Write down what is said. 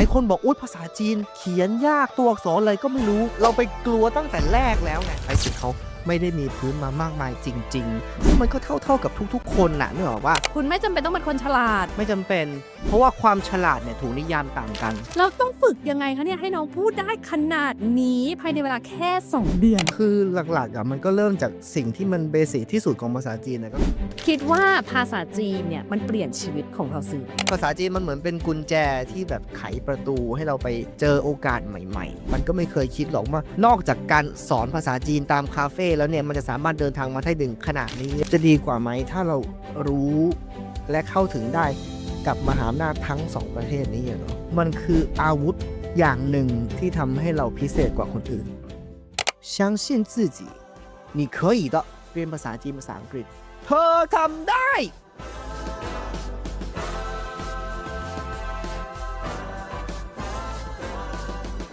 ายคนบอกอุ้ยภาษาจีน เขียนยากตัวอักษรอะไรก็ไม่รู้ เราไปกลัวตั้งแต่แรกแล้วไงไอ้สิเขา ไม่ได้มีพื้นมามากมายจริงๆ ซึ่งมันก็เท่าๆกับทุกๆ คนน่ะนึกออกว่า คุณไม่จำเป็นต้องเป็นคนฉลาด ไม่จำเป็น เพราะว่าความฉลาดเนี่ยถูกนิยามต่างกัน เราต้องฝึกยังไงคะเนี่ยให้น้องพูดได้ขนาดนี้ภายในเวลาแค่ 2 เดือน คือหลักๆอะมันก็เริ่มจากสิ่งที่มันเบสิกที่สุดของภาษาจีนนะก็คิดว่าภาษาจีนเนี่ยมันเปลี่ยนชีวิตของเราสื่อไหมภาษาจีนมันเหมือนเป็นกุญแจที่แบบไขประตูให้เราไปเจอโอกาสใหม่ ๆ มันก็ไม่เคยคิดหรอกว่านอกจากการสอนภาษาจีนตามคาเฟ่แล้วเนี่ยมันจะสามารถเดินทางมาได้ถึงขนาดนี้ จะดีกว่าไหมถ้าเรารู้และเข้าถึงได้กับมหาอำนาจทั้งสองประเทศนี้อะเนาะมันคืออาวุธอย่างหนึ่งที่ทำให้เราพิเศษกว่าคนอื่น相信自己你可以的เรียนภาษาจีนภาษาอังกฤษ เธอทำได้